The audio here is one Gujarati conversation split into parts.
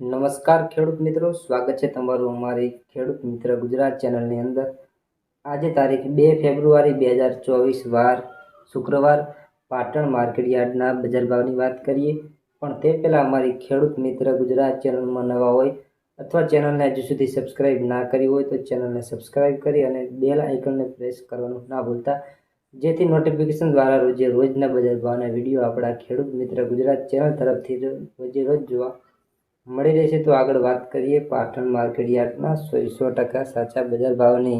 નમસ્કાર ખેડૂત મિત્રો, સ્વાગત છે તમારું અમારી ખેડૂત મિત્ર ગુજરાત ચેનલની અંદર. આજે તારીખ બે ફેબ્રુઆરી બે હજાર ચોવીસ વાર શુક્રવાર પાટણ માર્કેટ યાર્ડના બજાર ભાવની વાત કરીએ. પણ તે પહેલાં અમારી ખેડૂત મિત્ર ગુજરાત ચેનલમાં નવા હોય અથવા ચેનલને હજુ સુધી સબસ્ક્રાઇબ ના કરી હોય તો ચેનલને સબસ્ક્રાઇબ કરી અને બેલ આઇકનને પ્રેસ કરવાનું ના ભૂલતા. જેથી નોટિફિકેશન દ્વારા રોજે રોજના બજાર ભાવના વીડિયો આપણા ખેડૂત મિત્ર ગુજરાત ચેનલ તરફથી રોજે રોજ જોવા મળી રહેશે તો આગળ વાત કરીએ પાટણ માર્કેટ યાર્ડના સો ટકા સાચા બજાર ભાવની.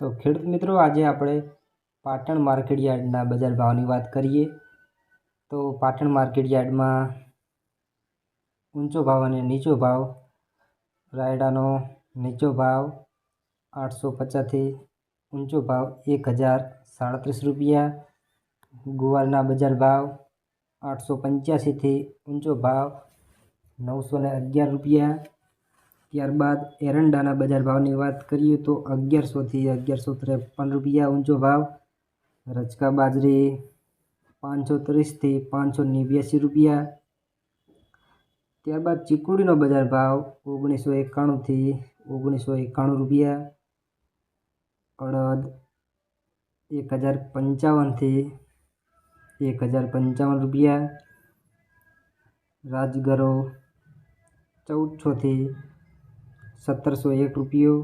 તો ખેડૂત મિત્રો, આજે આપણે પાટણ માર્કેટ યાર્ડના બજાર ભાવની વાત કરીએ. તો પાટણ માર્કેટ યાર્ડમાં ઊંચો ભાવ અને નીચો ભાવ, રાયડાનો નીચો ભાવ આઠસો પચાસથી ઊંચો ભાવ એક હજાર સાડત્રીસ રૂપિયા, ગુવારના બજાર ભાવ આઠસો પંચ્યાસીથી ઊંચો ભાવ નવસો ને અગિયાર રૂપિયા. ત્યારબાદ એરંડાના બજાર ભાવની વાત કરીએ તો અગિયારસોથી અગિયારસો ત્રેપન રૂપિયા ઊંચો ભાવ. રચકા બાજરી પાંચસો ત્રીસથી પાંચસો નેવ્યાસી રૂપિયા. ત્યારબાદ ચીકુડીનો બજાર ભાવ ઓગણીસો એકાણુંથી ઓગણીસો એકાણું રૂપિયા. અડદ એક હજાર પંચાવનથી એક હજાર પંચાવન રૂપિયા રાજગરો ચૌદસોથી સત્તરસો એક રૂપિયો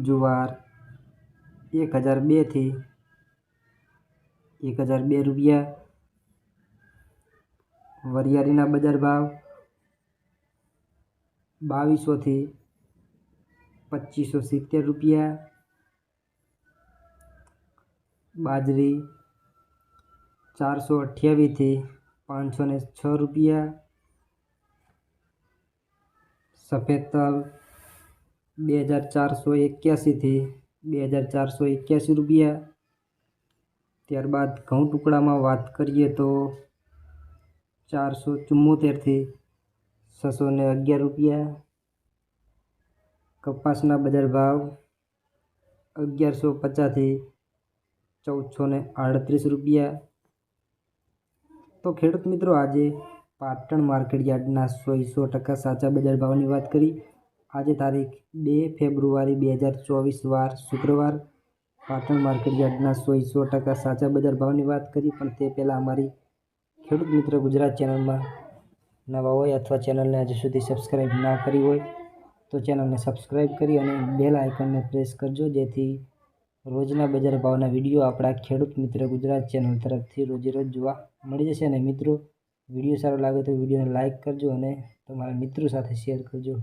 જુવાર એક હજાર બેથી એક હજાર બે રૂપિયા વરિયાળીના બજાર ભાવ બાવીસોથી પચીસો સિત્તેર રૂપિયા બાજરી ચારસો અઠ્યાવીસથી પાંચસો ને છ રૂપિયા. સફેદ તલ બે હજાર ચારસો એક્યાસીથી બે હજાર ચારસો એક્યાસી રૂપિયા. ત્યારબાદ ઘઉં ટુકડામાં વાત કરીએ તો ચારસો ચુમ્મોતેરથી છસો ને અગિયાર રૂપિયા. કપાસના બજાર ભાવ અગિયારસો પચાસથી ચૌદસો ને આડત્રીસ રૂપિયા. તો ખેડૂત મિત્રો, આજે પાટણ માર્કેટ યાર્ડના સો સો ટકા સાચા બજાર ભાવની વાત કરી. આજે તારીખ બે ફેબ્રુઆરી બે હજાર ચોવીસ વાર શુક્રવાર પાટણ માર્કેટ યાર્ડના સો સો ટકા સાચા બજાર ભાવની વાત કરી. પણ તે પહેલાં અમારી ખેડૂત મિત્ર ગુજરાત ચેનલમાં નવા હોય અથવા ચેનલને હજુ સુધી સબસ્ક્રાઈબ ના કરી હોય, તો ચેનલને સબસ્ક્રાઈબ કરી અને બેલ આઇકનને પ્રેસ કરજો. જેથી રોજના બજાર ભાવના વીડિયો આપણા ખેડૂત મિત્ર ગુજરાત ચેનલ તરફથી રોજે રોજ જોવા મળી જશે અને મિત્રો, વીડિયો સારો લાગે તો વિડીયોને લાઇક કરજો અને તમારા મિત્રો સાથે શેર કરજો.